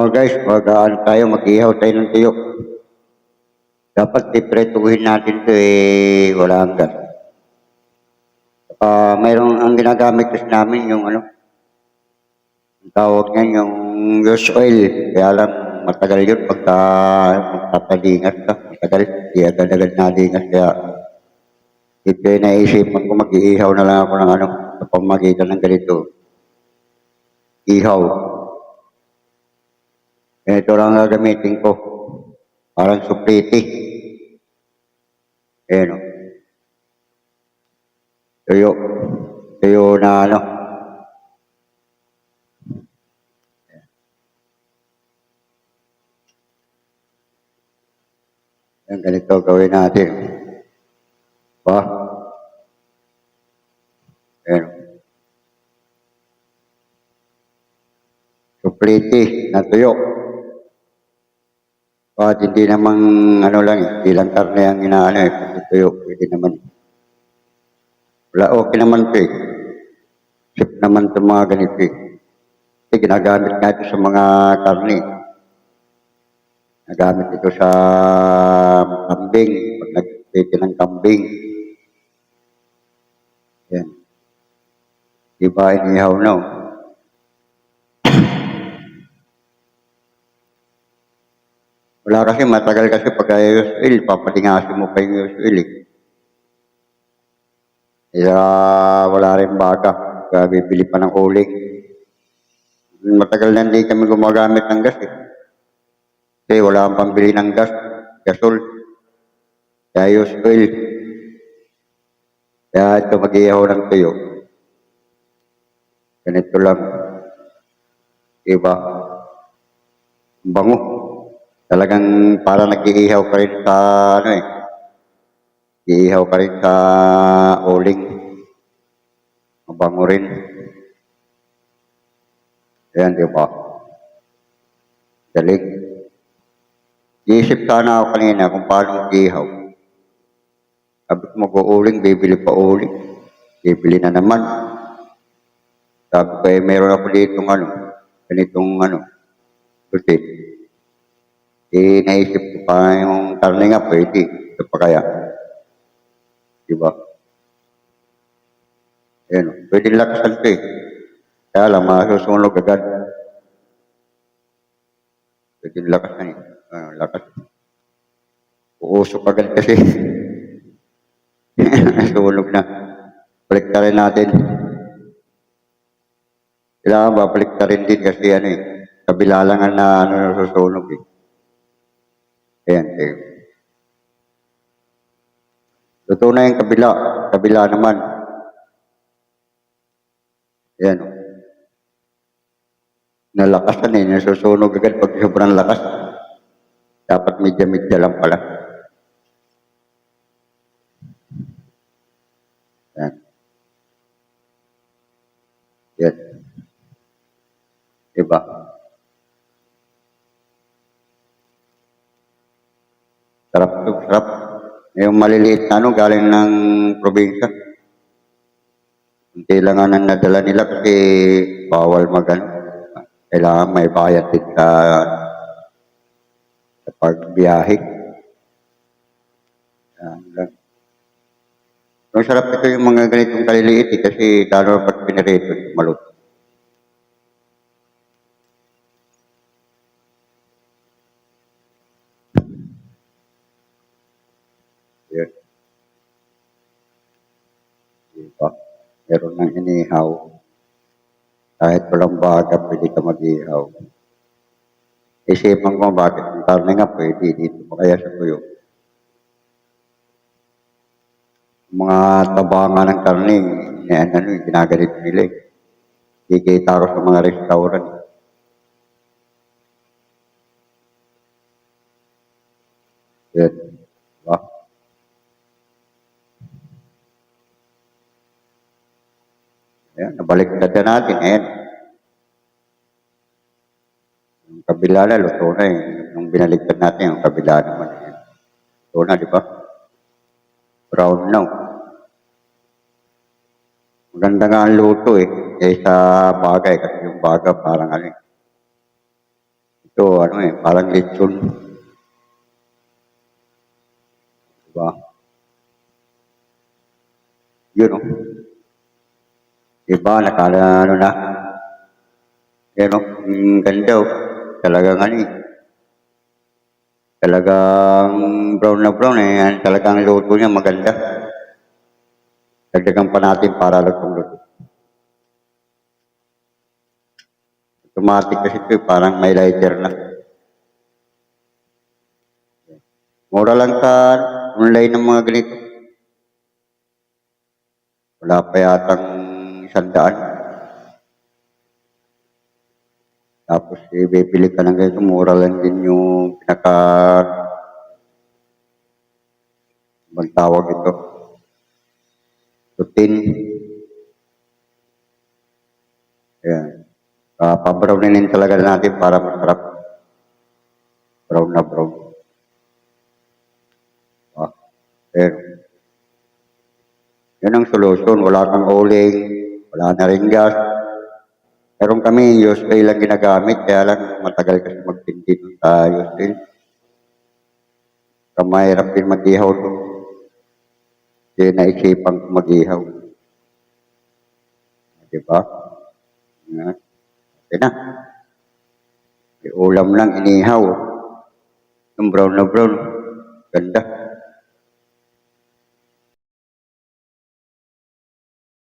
mga guys, mag ano tayo, mag-ihaw tayo ng tuyo. Dapat ipretuhin natin ito eh, wala ang gas. Ah, mayroong ang ginagamit kasi namin yung ano, ang tawag niyan yung use oil. Kaya lang matagal yun pagka magpapadingat ka. Matagal, di agad-agad nadingat. Kaya ito yung naisipan ko mag-iihaw na lang ako ng ano, sa pamagitan ng ganito. Ihaw. Ito lang ang gagamitin ko. Parang supliti. Ayan o. Tuyo. Tuyo na ano. Yan, ganito gawin natin. Ba? Ayan. o. Supliti na tuyo. At hindi naman ano lang, eh, hindi lang karne ang inaano eh, pati tuyo, pwede naman. Wala, okay naman ito eh. Sip naman itong mga ganito eh. Kasi ginagamit nga ito sa mga karne. Nagamit ito sa kambing, pag nagpiti ng kambing. Yan. Diba, inihaw na oh. Wala kasi, matagal kasi pag oil, papatingasin mo pa yung oil eh. Kaya wala rin baga, kaya bibili pa ng uling. Matagal na hindi kami gumagamit ng gas eh. Kasi wala kang pambili ng gas, gasol. Kaya oil. Kaya ito mag-ihaw ng tuyo. Ganito lang. Diba? Ang Bango. Talagang para nag-iihaw ka rin sa ano eh. Iihaw ka rin sa uling. Mabango rin. Ayan, di ba? Galing. Iisip sana ako kanina kung paano mag-ihaw. Sabi ko mag-uuling, bibili pa uling. Bibili na naman. Sabi ko eh, meron ako dito ano, ganitong ano, susit. Eh, naisip ko pa yung karne nga pwede. Ito pa kaya. Diba? Ayan, o. pwede lakasan ito eh. Kaya lang, masusunog agad. Pwede lakasan eh. Ah, lakas. Uusok agad kasi. Nasunog na. Balik rin natin. Kailangan ba balik rin din kasi ano eh. Kabila lang ang na ano nasusunog eh. Ayan, ayan. Luto na yung kabila. Kabila naman. Ayan. o. Nalakasan eh. Nasusunog agad pag sobrang lakas. Dapat medya-medya lang pala. Ayan. Yan. Diba? Sarap to, sarap. Yung maliliit na ano, galing ng probinsya. Hindi lang ang nadala nila kasi bawal magan. Kailangan may bayad din sa, sa pagbiyahe. Ang sarap ito yung mga ganitong kaliliit eh, kasi lalo pag pinirito, maluto. Yan. Diba? Meron ng inihaw. Kahit walang baga, pwede ka mag-ihaw. Isipan ko bakit ang karne nga pwede dito kaya sa tuyo. Mga tabanga ng karne, yan, ano, yung ginaganit nila eh. Kikita ko sa mga restaurant. Yan. Diba? Ayan, nabalik na din natin. Ayan. Yung kabila na, luto na eh. Nung binaliktad natin, yung kabila naman. Ayan. Luto na, di ba? Brown now. Maganda nga ang luto eh. Kaysa bagay, kasi yung baga parang ano eh. Ito, ano eh, parang lechon. Diba? Yun, oh. Diba, nakala, ano na. Yan. Ang ganda, oh. Talagang ano eh. Talagang brown na brown eh. Yan, Talagang luto niya maganda. Dagdagan pa natin para lutong luto. Automatic kasi ito eh, parang may lighter na. Mura lang sa online ng mga ganito. Wala pa yatang isang daan. Tapos eh, bibili ka ng ganito, mura lang din yung pinaka bang tawag ito. Routine. Ayan. Uh, pabrownin talaga natin para masarap. Brown na brown. Ah, pero, yan ang solusyon. Wala kang uling, wala na rin gas. Meron kami USA lang ginagamit, kaya lang matagal kasi magtindi nun sa USA. Kaya mahirap din mag-ihaw doon. Kaya naisipan ko mag-ihaw. Diba? Yan. Okay na. May ulam lang inihaw. Yung brown na brown. Ganda.